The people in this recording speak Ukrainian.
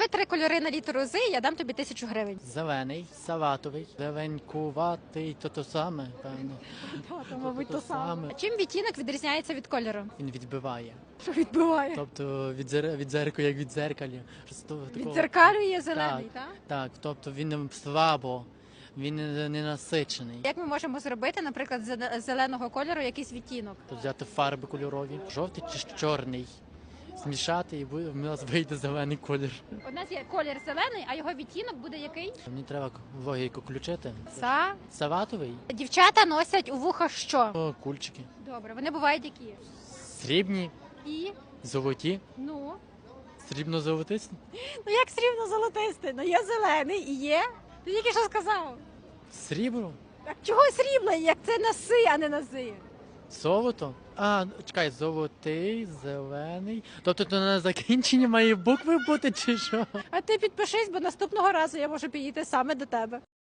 Назви три кольори на літеру З, і я дам тобі тисячу гривень. Зелений, салатовий, зеленькуватий, то то саме, певно. Та, мабуть, то саме. Чим відтінок відрізняється від кольору? Він відбиває. Що відбиває? Тобто від, зер... від зеркала, як від зеркалі. Щось того такого. Відзеркалює зелений, так? Так, тобто він слабо, він не, не насичений. Як ми можемо зробити, наприклад, з зеленого кольору якийсь відтінок? Взяти фарби кольорові, жовтий чи чорний. Змішати і буде- в нас вийде зелений колір. У нас є колір зелений, а його відтінок буде який? Мені треба логіку включити. Са. Салатовий, Дівчата носять у вуха що? о, кульчики. Добре, вони бувають які? Срібні, І золоті, ну. срібно-золотисті. Ну як срібно золотистий? Ну є зелений і є. Ти тільки що сказав? Срібло, Так чого срібний, як це на си, а не на зи? Золото. А, чекай, золотий, зелений. Тобто то на закінченні має букви бути чи що? А ти підпишись, бо наступного разу я можу підійти саме до тебе.